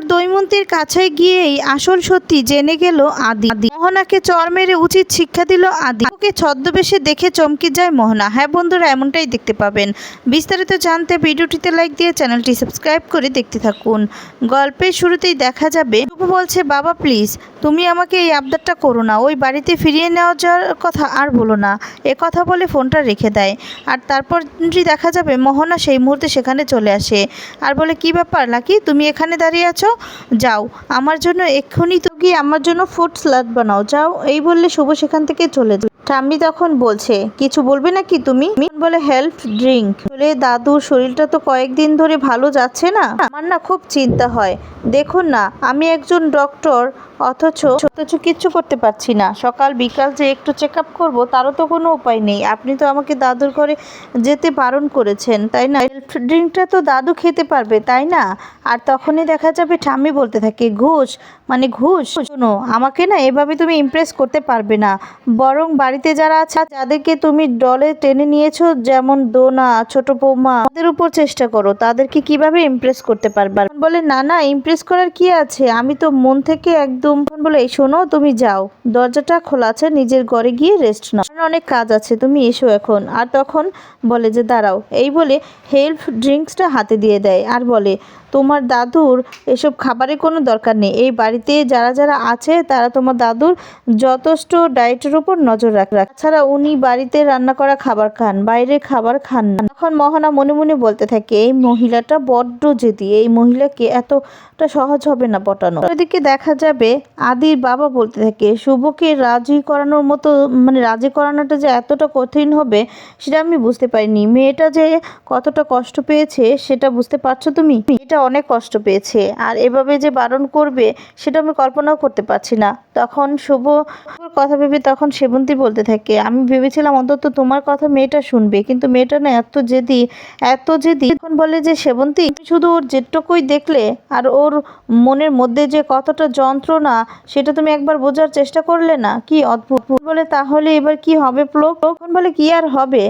Doctor দৈমন্তীর কাছে গিয়েই আসল সত্যি জেনে গেল আদি। মোহনাকে চর মেরে উচিত শিক্ষা দিল আদি। ওকে ছদ্মবেশে দেখে চমকে যায় মোহনা। হ্যাঁ বন্ধুরা, এমনটাই দেখতে পাবেন। বিস্তারিত জানতে ভিডিওটিতে লাইক দিয়ে চ্যানেলটি সাবস্ক্রাইব করে দেখতে থাকুন। গল্পের শুরুতেই দেখা যাবে শুভ বলছে, বাবা প্লিজ তুমি আমাকে এই আবদারটা করো না। ওই বাড়িতে ফিরিয়ে নেওয়া যাওয়ার কথা আর বলো না। এ কথা বলে ফোনটা রেখে দেয়। আর তারপরই দেখা যাবে, মোহনা সেই মুহূর্তে সেখানে চলে আসে। আর বলে, কি ব্যাপার, লাকি? তুমি এখানে দাঁড়িয়ে আছো? যাও। আমার জন্য এক্ষুনি তো গিয়ে আমার জন্য ফুড স্যালাড বানাও। যাও, এই বললে শুভ সেখান থেকে চলে যায়। ঠাম্মি তখন বলছে, কিছু বলবে নাকি তুমি? বলে হেলথ ড্রিঙ্ক বলে দাদুর শরীরটা তো কয়েকদিন ধরে ভালো যাচ্ছে না? আমার না খুব চিন্তা হয়। দেখুন না, আমি একজন ডক্টর অথচ অথচ কিচ্ছু করতে পারছি না। সকাল, বিকাল যে একটু চেক আপ করব, তারও তো কোনো উপায় নেই। আপনি তো আমাকে দাদুর ঘরে যেতে বারণ করেছেন, তাই না? হেলথ ড্রিঙ্কটা তো দাদু খেতে পারবে, তাই না? আর তখনই দেখা যাবে ঠাম্মি বলতে থাকে, ঘুষ মানে ঘুষ? শোনো, আমাকে না এভাবে তুমি ইমপ্রেস করতে পারবে না। বরং বাড়িতে যারা আছে যাদেরকে তুমি ডলে টেনে নিয়েছো, যেমন দোনা, ছোট বৌমা, তাদের উপর চেষ্টা করো। তাদেরকে কীভাবে ইমপ্রেস করতে পারবে? বলে, না না ইমপ্রেস করার কি আছে? আমি তো মন থেকে একদম বলে এই শোনো, তুমি যাও। দরজাটা খোলা আছে, নিজের ঘরে গিয়ে রেস্ট নাও। অনেক কাজ আছে, তুমি এসো এখন। আর তখন বলে যে, দাঁড়াও। এই বলে হেল্প ড্রিঙ্কসটা হাতে দিয়ে দেয়। আর বলে তোমার দাদুর এসব খাবারের কোনো দরকার নেই। এই বাড়িতে যারা যারা আছে, তারা তোমার দাদুর যথেষ্ট ডায়েটের উপর নজর রাখ তাছাড়া উনি বাড়িতে রান্না করা খাবার খান, বাইরে খাবার খান না। তখন মহানা মনে মনে বলতে থাকে, এই মহিলাটা বড্ড জেদি, এই মহিলাকে এতটা সহজ হবে না পটানো। ওইদিকে দেখা যাবে, আদির বাবা বলতে থাকে, শুভকে রাজি করানোর মতো মানে রাজি করানোটা যে এতটা কঠিন হবে, সেটা আমি বুঝতে পারিনি। মেয়েটা যে কতটা কষ্ট পেয়েছে, সেটা বুঝতে পারছ তুমি? এটা অনেক কষ্ট পেয়েছে। আর এভাবে যে বারণ করবে, সেটা আমি কল্পনাও করতে পারছি না। তখন শুভ কথা ভেবে তখন সেবন্তী বলতে থাকে, আমি ভেবেছিলাম অন্তত তোমার কথা মেয়েটা শুনবে, কিন্তু মেয়েটা না এত জেদি এত জেদি। এখন বলে যে, সেবন্তী শুধু ওর যেটুকুই দেখলে আর ওর মনের মধ্যে যে কতটা যন্ত্রণা, সেটা তুমি একবার বোঝার চেষ্টা করলে না? কি অদ্ভুত! বলে, তাহলে এবার কি হবে প্লোক? তখন বলে, কি আর হবে?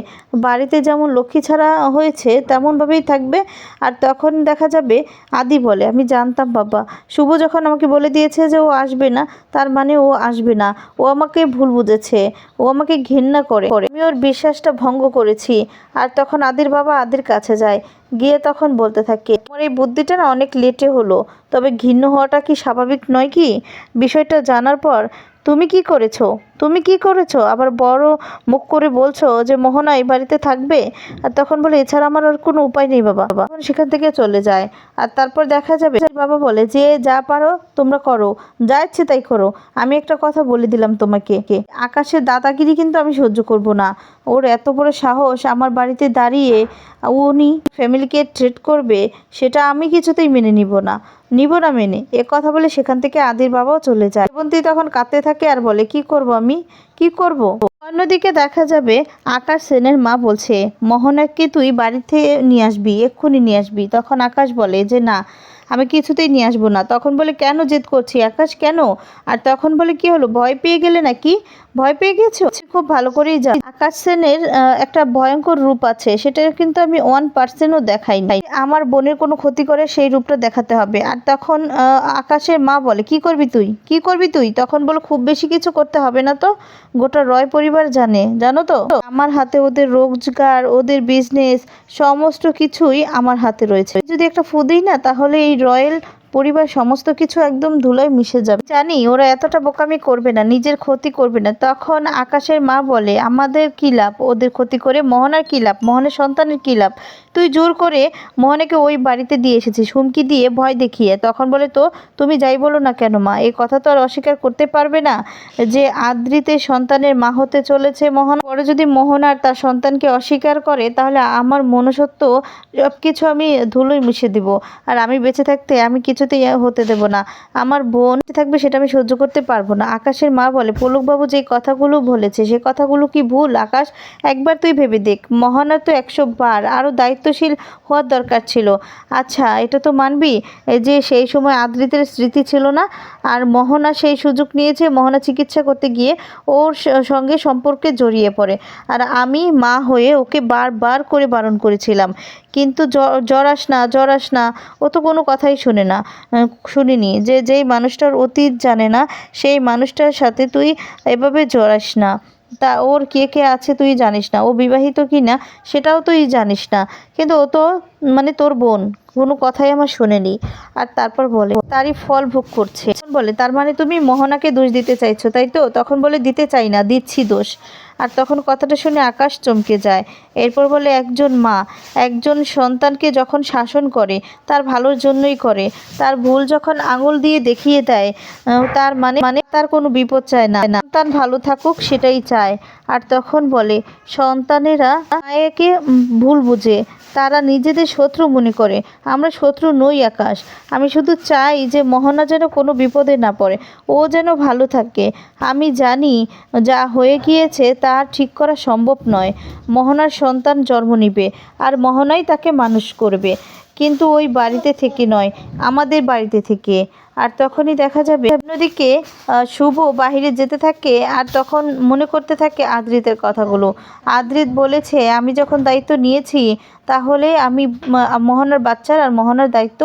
বাড়িতে যেমন লক্ষ্মী ছাড়া হয়েছে, তেমনভাবেই থাকবে। আর তখন দেখা যাবে আদি বলে। আমি জানতাম, বাবা। শুভ যখন আমাকে বলে দিয়েছে যে ও আসবে না, তার মানে ও আসবে না। ও আমাকে ভুল বুঝেছে। ও আমাকে ঘৃণা করে। আমি ওর বিশ্বাসটা ভঙ্গ করেছি। আর তখন আদির বাবা আদির কাছে যায়। গিয়ে তখন বলতে থাকে, তোমার এই বুদ্ধিটা না অনেক লেটে হলো। তবে ঘৃণ্য হওয়াটা কি স্বাভাবিক নয় কি? বিষয়টা জানার পর তুমি কি করেছ? তুমি কি করেছ? আবার বড় মুখ করে বলছো যে, মোহনা, এই বাড়িতে থাকবে? আর তখন বলে, এছাড়া আমার আর কোনো উপায় নেই বাবা। তখন সেখান থেকে চলে যায়। আর তারপর দেখা যাবে বাবা বলে, যে যা পারো, তোমরা করো। যা ইচ্ছে তাই করো। আমি একটা কথা বলে দিলাম তোমাকে। আকাশের দাদাগিরি কিন্তু আমি সহ্য করব না। ওর এত বড় সাহস আমার বাড়িতে দাঁড়িয়ে উনি ফ্যামিলিকে ট্রিট করবে, সেটা আমি কিছুতেই মেনে নিব না। নিব না মেনে। এ কথা বলে সেখান থেকে আদির বাবাও চলে যায়। সেবন্তী তখন কাঁদতে থাকে আর বলে, কি করব আমি? কি করব? অন্যদিকে দেখা যাবে আকাশ সেনের মা বলছে, মোহনাকে তুই বাড়িতে নিয়ে আসবি, এক্ষুনি নিয়ে আসবি। তখন আকাশ বলে যে, না আমি কিছুতেই নিয়ে আসব না। তখন বলে, কেন জেদ করছি? আকাশ কেন? আর তখন বলে, কি হলো? ভয় পেয়ে গেলে নাকি? ভয় পেয়ে গেছো? খুব ভালো করেই জান। আকাশ সেনের একটা ভয়ঙ্কর রূপ আছে। সেটা কিন্তু আমি ওয়ান পার্সেন্টও দেখাই নাই আমার বোনের কোনো ক্ষতি করে সেই রূপটা দেখাতে হবে। আর তখন আকাশের মা বলে, কি করবি তুই? কি করবি তুই? তখন বলো, খুব বেশি কিছু করতে হবে না তো। গোটা রয় পরিবার জানে। জানো তো? আমার হাতে ওদের রোজগার, ওদের বিজনেস সমস্ত কিছুই আমার হাতে রয়েছে। যদি একটা ফু দিই না, তাহলে এই রয়্যাল পরিবার সমস্ত কিছু একদম ধুলোয় মিশে যাবে। জানি, ওরা এতটা বোকামি করবে না, নিজের ক্ষতি করবে না। তখন আকাশের মা বলে, আমাদের কি লাভ? ওদের ক্ষতি করে মোহনার কি লাভ? মোহনের সন্তানের কি লাভ? তুই জোর করে মোহনাকে ওই বাড়িতে দিয়ে এসেছিস, হুমকি দিয়ে ভয় দেখিয়ে। তখন বলে, তো, তুমি যাই বলো না কেন, মা? এই কথা তো আর অস্বীকার করতে পারবে না যে আদ্রিতে সন্তানের মা হতে চলেছে মোহন। পরে যদি মোহন আর তার সন্তানকে অস্বীকার করে, তাহলে আমার মনুষ্যত্ব সব কিছু আমি ধুলোয় মিশে দিব। আর আমি বেঁচে থাকতে আমি কিছুতেই হতে দেব না। আমার বোন থাকবে সেটা আমি সহ্য করতে পারব না। আকাশের মা বলে, পলকবাবু যে কথাগুলো বলেছে, সে কথাগুলো কি ভুল? আকাশ, একবার তুই ভেবে দেখ। মহানা তো একশো বার আরও দায়িত্বশীল হওয়ার দরকার ছিল। আচ্ছা এটা তো মানবি? যে সেই সময় আদৃতের স্মৃতি ছিল না? আর মোহনা সেই সুযোগ নিয়েছে, মোহনা চিকিৎসা করতে গিয়ে ওর সঙ্গে সম্পর্কে জড়িয়ে পড়ে। আর আমি মা হয়ে ওকে বারবার করে বারণ করেছিলাম। কিন্তু জ্বর আস না, জ্বর আস না। ও তো কোনো কথাই শুনে না শুনিনি। যে, যেই মানুষটার অতীত জানে না, সেই মানুষটার সাথে তুই এভাবে জ্বর আস না। তা ওর কে কে আছে তুই জানিস না। ও বিবাহিত কি না, সেটাও তুই জানিস না। কিন্তু ও তো মানে তোর বোন। কোনো কথাই আমার শোনেনি। আর তারপর বলে, তারই ফল ভোগ করছে। বলে, তার মানে তুমি মোহনাকে দোষ দিতে চাইছো, তাই তো? তখন বলে, দিতে চাই না, দিচ্ছি দোষ। আর তখন কথাটা শুনে আকাশ চমকে যায়। এরপর বলে, একজন মা, একজন সন্তানকে যখন শাসন করে, তার ভালোর জন্যই করে। তার ভুল যখন আঙুল দিয়ে দেখিয়ে দেয় তার মানে মানে তার কোনো বিপদ চায় না। সন্তান ভালো থাকুক, সেটাই চায়। আর তখন বলে, সন্তানেরা মায়েকে ভুল বুঝে। তারা নিজেদের শত্রু মনে করে। আমরা শত্রু নই আকাশ। আমি শুধু চাই যে মোহনা যেন কোনো বিপদে না পড়ে, ও যেন ভালো থাকে। আমি জানি যা হয়ে গিয়েছে তা ঠিক করা সম্ভব নয়। মোহনার সন্তান জন্ম নিবে, আর মোহনাই তাকে মানুষ করবে। কিন্তু ওই বাড়িতে থেকে নয়, আমাদের বাড়িতে থেকে। আর তখনই দেখা যাবে অন্যদিকে শুভ বাহিরে যেতে থাকে, আর তখন মনে করতে থাকে আদ্রিতের কথাগুলো। আদ্রিত বলেছে, আমি যখন দায়িত্ব নিয়েছি তাহলে আমি মোহনার বাচ্চার আর মোহনার দায়িত্ব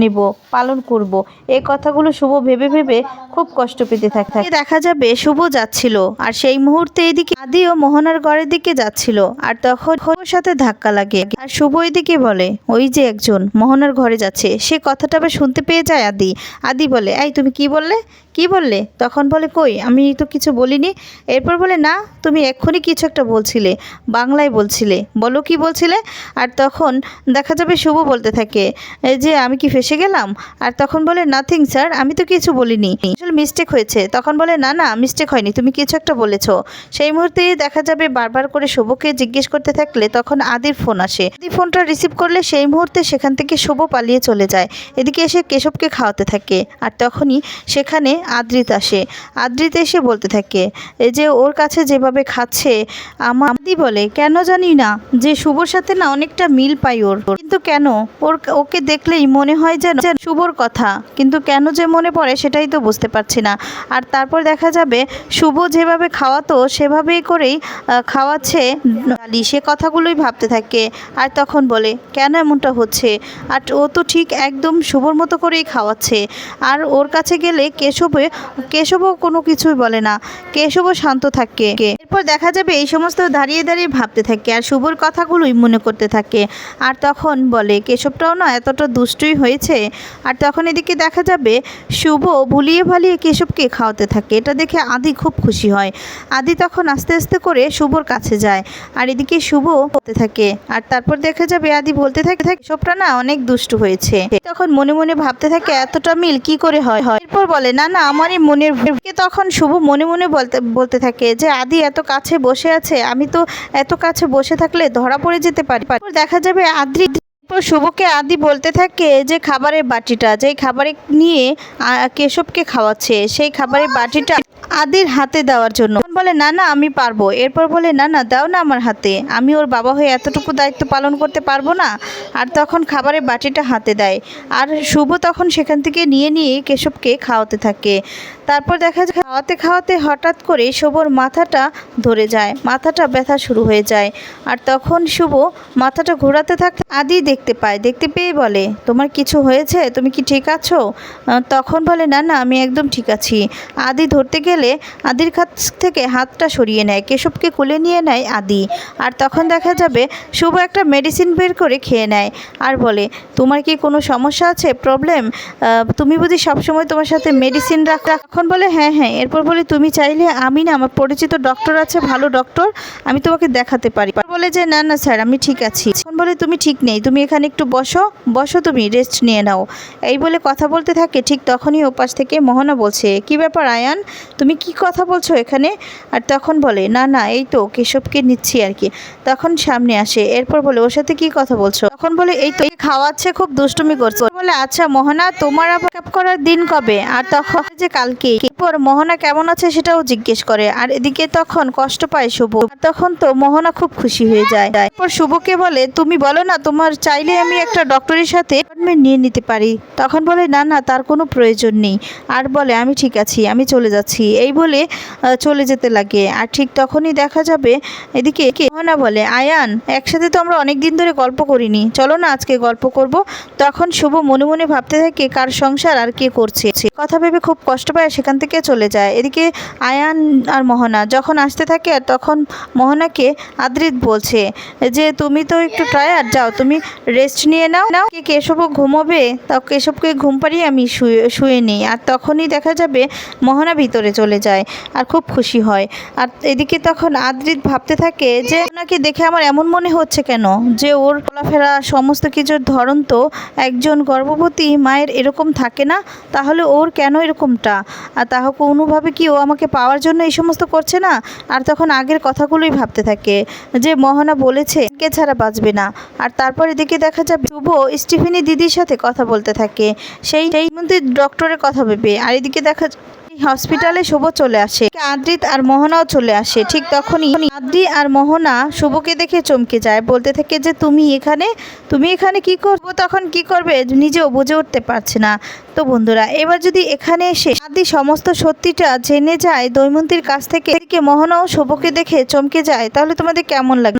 নেব, পালন করব। এই কথাগুলো শুভ ভেবে ভেবে খুব কষ্ট পেতে থাকে দেখা যাবে শুভ যাচ্ছিল, আর সেই মুহূর্তে এদিকে আদিও মোহনার ঘরের দিকে যাচ্ছিল, আর তখন শুভর সাথে ধাক্কা লাগে। আর শুভ এদিকে বলে, ওই যে একজন মোহনার ঘরে যাচ্ছে, সে কথাটা আবার শুনতে পেয়ে যায় আদি। আদি বলে, এই তুমি কি বললে? কি বললে? তখন বলে, কই, আমি তো কিছু বলিনি। এরপর বলে, না, তুমি এক্ষুনি কিছু একটা বলছিলে, বাংলায় বলছিলে। বলো কি বলছিলে? আর তখন দেখা যাবে শুভ বলতে থাকে, এই যে আমি কি ফেসে গেলাম? আর তখন বলে নাথিং স্যার আমি তো কিছু বলিনি। আসলে মিস্টেক হয়েছে। তখন বলে, না না মিস্টেক হয়নি, তুমি কিছু একটা বলেছ। সেই মুহূর্তেই দেখা যাবে বারবার করে শুভকে জিজ্ঞেস করতে থাকলে তখন আদির ফোন আসে। আদি ফোনটা রিসিভ করলে সেই মুহূর্তে সেখান থেকে শুভ পালিয়ে চলে যায়। এদিকে এসে কেশবকে খাওয়াতে থাকে আর তখনই সেখানে আদ্রিত আসে। আদ্রিত এসে বলতে থাকে, এই যে ওর কাছে যেভাবে খাচ্ছে আমার বলে, কেন জানি না, যে শুভর সাথে না অনেকটা মিল পাই ওর। কিন্তু কেন? ওর ওকে দেখলেই মনে হয় যেন শুভর কথা। কিন্তু কেন যে মনে পড়ে সেটাই তো বুঝতে পারছি না। আর তারপর দেখা যাবে শুভ যেভাবে খাওয়াতো, সেভাবেই করেই খাওয়াচ্ছে ডালি। সে কথাগুলোই ভাবতে থাকে। আর তখন বলে, কেন এমনটা হচ্ছে? আর ও তো ঠিক একদম শুভর মতো করেই খাওয়াচ্ছে। আর ওর কাছে গেলে কেশবে কেশবও কোনো কিছুই বলে না। কেশবও শান্ত থাকে। এরপর দেখা যাবে এই সমস্ত দাঁড়িয়ে দাঁড়িয়ে ভাবতে থাকে আর শুভর কথাগুলোই মনে করতে থাকে। আর তখন বলে, কেশবটাও না এতটা দুষ্টুই হয়েছে। আর তখন এদিকে দেখা যাবে শুভ ভুলিয়ে ভালিয়ে কেশবকে খাওয়াতে থাকে। এটা দেখে আদি খুব খুশি হয়। আদি তখন আস্তে আস্তে করে শুভর কাছে যায় আর এদিকে শুভ বলতে থাকে। আর তারপর দেখা যাবে আদি বলতে থাকে, কেশবটা না অনেক দুষ্টু হয়েছে। তখন মনে মনে ভাবতে থাকে, এতটা মিল কি করে হয়? এরপর বলে, না না, আমারই মনের তখন শুভ মনে মনে বলতে বলতে থাকে যে, আদি এত কাছে বসে আছে, আমি তো এত কাছে বসে থাকলে ধরা পড়ে যেতে পারি। দেখা যাবে আদ্রি এরপর শুভকে আদি বলতে থাকে যে খাবারের বাটিটা, যেই খাবারে নিয়ে কেশবকে খাওয়াচ্ছে, সেই খাবারের বাটিটা আদির হাতে দেওয়ার জন্য। বলে, না না, আমি পারব। এরপর বলে, না না, দাও না আমার হাতে। আমি ওর বাবা হয়ে এতটুকু দায়িত্ব পালন করতে পারব না। আর তখন খাবারের বাটিটা হাতে দেয়। আর শুভ তখন সেখান থেকে নিয়ে নিয়ে কেশবকে খাওয়াতে থাকে। তারপর দেখা যায় খাওয়াতে খাওয়াতে হঠাৎ করে শুভর মাথাটা ধরে যায়, মাথাটা ব্যথা শুরু হয়ে যায়। আর তখন শুভ মাথাটা ঘোরাতে থাকে আদি দেখতে পায়, দেখতে পেয়ে বলে, তোমার কিছু হয়েছে? তুমি কি ঠিক আছো? তখন বলে, না না, আমি একদম ঠিক আছি। আদি ধরতে গেলে আদির কাছ থেকে হাতটা সরিয়ে নেয়, কেশবকে কুলে নিয়ে নেয় আদি। আর তখন দেখা যাবে শুভ একটা মেডিসিন বের করে খেয়ে নেয় আর বলে, তোমার কি কোনো সমস্যা আছে? প্রবলেম তুমি বুঝি সবসময় তোমার সাথে মেডিসিন রাখ- তখন বলে হ্যাঁ হ্যাঁ। এরপর বলে, তুমি চাইলে আমি না, আমার পরিচিত ডক্টর আছে, ভালো ডক্টর, আমি তোমাকে দেখাতে পারি। বলে যে, না না, স্যার, আমি ঠিক আছি। তখন বলে, তুমি ঠিক নেই, তুমি এখানে একটু বসো বসো তুমি, রেস্ট নিয়ে নাও। এই বলে কথা বলতে থাকে, ঠিক তখনই ওপাশ থেকে মোহনা বলছে, কি ব্যাপার আয়ান? তুমি কি কথা বলছো এখানে? আর তখন বলে, না না, এই তো, কেশবকে নিচ্ছি আর কি। তখন সামনে আসে, এরপর বলে, ওর সাথে কি কথা বলছো? তখন বলে, এই তো খাওয়াচ্ছে, খুব দুষ্টুমি করছে। বলে আচ্ছা মোহনা, তোমার আবার করার দিন কবে? আর তখন যে, কালকে। পর মোহনা কেমন আছে সেটাও জিজ্ঞেস করে। আর এদিকে তখন কষ্ট পায় শুভ। তখন তো মোহনা খুব খুশি হয়ে যায়। তারপর শুভকে বলে, তুমি বলো না, তোমার চাইলে আমি একটা ডক্টরের সাথে অ্যাপয়েন্টমেন্ট নিয়ে নিতে পারি? তখন বলে, না না, তার কোনো প্রয়োজন নেই। আর বলে, আমি ঠিক আছি, আমি চলে যাচ্ছি। এই বলে চলে যেতে লাগে। আর ঠিক তখনই দেখা যাবে এদিকে মোহনা বলে, আয়ান, একসাথে তো আমরা অনেক দিন ধরে গল্প করিনি। চলো না, আজকে গল্প করব। তখন শুভ মনে মনে ভাবতে থাকে, কার সংসার আর কে করছে। কথা ভেবে খুব কষ্ট পায় সেখান থেকে চলে যায়। এদিকে আয়ান আর মোহনা যখন আসতে থাকে আর তখন মোহনাকে আদ্রিত বলছে যে, তুমি তো একটু টায়ার যাও, তুমি রেস্ট নিয়ে নাও। নাও, কে কেশবও ঘুমোবে, তা কেশবকে ঘুম পাড়িয়ে আমি শুয়ে শুয়ে নিই। আর তখনই দেখা যাবে মোহনা ভিতরে চলে যায় আর খুব খুশি হয়। আর এদিকে তখন আদ্রিত ভাবতে থাকে যে ওনাকে দেখে আমার এমন মনে হচ্ছে কেন? যে, ওর চলাফেরা সমস্ত কিছুর ধরন তো একজন গর্ভবতী মায়ের এরকম থাকে না? তাহলে ওর কেন এরকমটা? আর তাহ কোনোভাবে কি ও আমাকে পাওয়ার জন্য এই সমস্ত করছে না? আর তখন আগের কথাগুলোই ভাবতে থাকে। যে মহনা বলেছে, কে ছাড়া বাঁচবে না? আর তারপর এদিকে দেখা যাবে, শুভ স্টিফেনি দিদির সাথে কথা বলতে থাকে। সেই সেই মধ্যে ডক্টরের কথা ভেবে। আর এদিকে দেখা হসপিটালে শুভ চলে আসে। আদ্রিত আর মোহনাও চলে আসে। ঠিক তখনই আদ্রি আর মোহনা শুভকে দেখে চমকে যায়। বলতে থাকে যে, তুমি এখানে? তুমি এখানে কি করব তখন কি করবে নিজেও বুঝে উঠতে পারছে না। তো বন্ধুরা, এবার যদি এখানে এসে আদি সমস্ত সত্যিটা জেনে যায় দৈমন্তীর কাছ থেকে মোহনাও শুভকে দেখে চমকে যায়, তাহলে তোমাদের কেমন লাগে?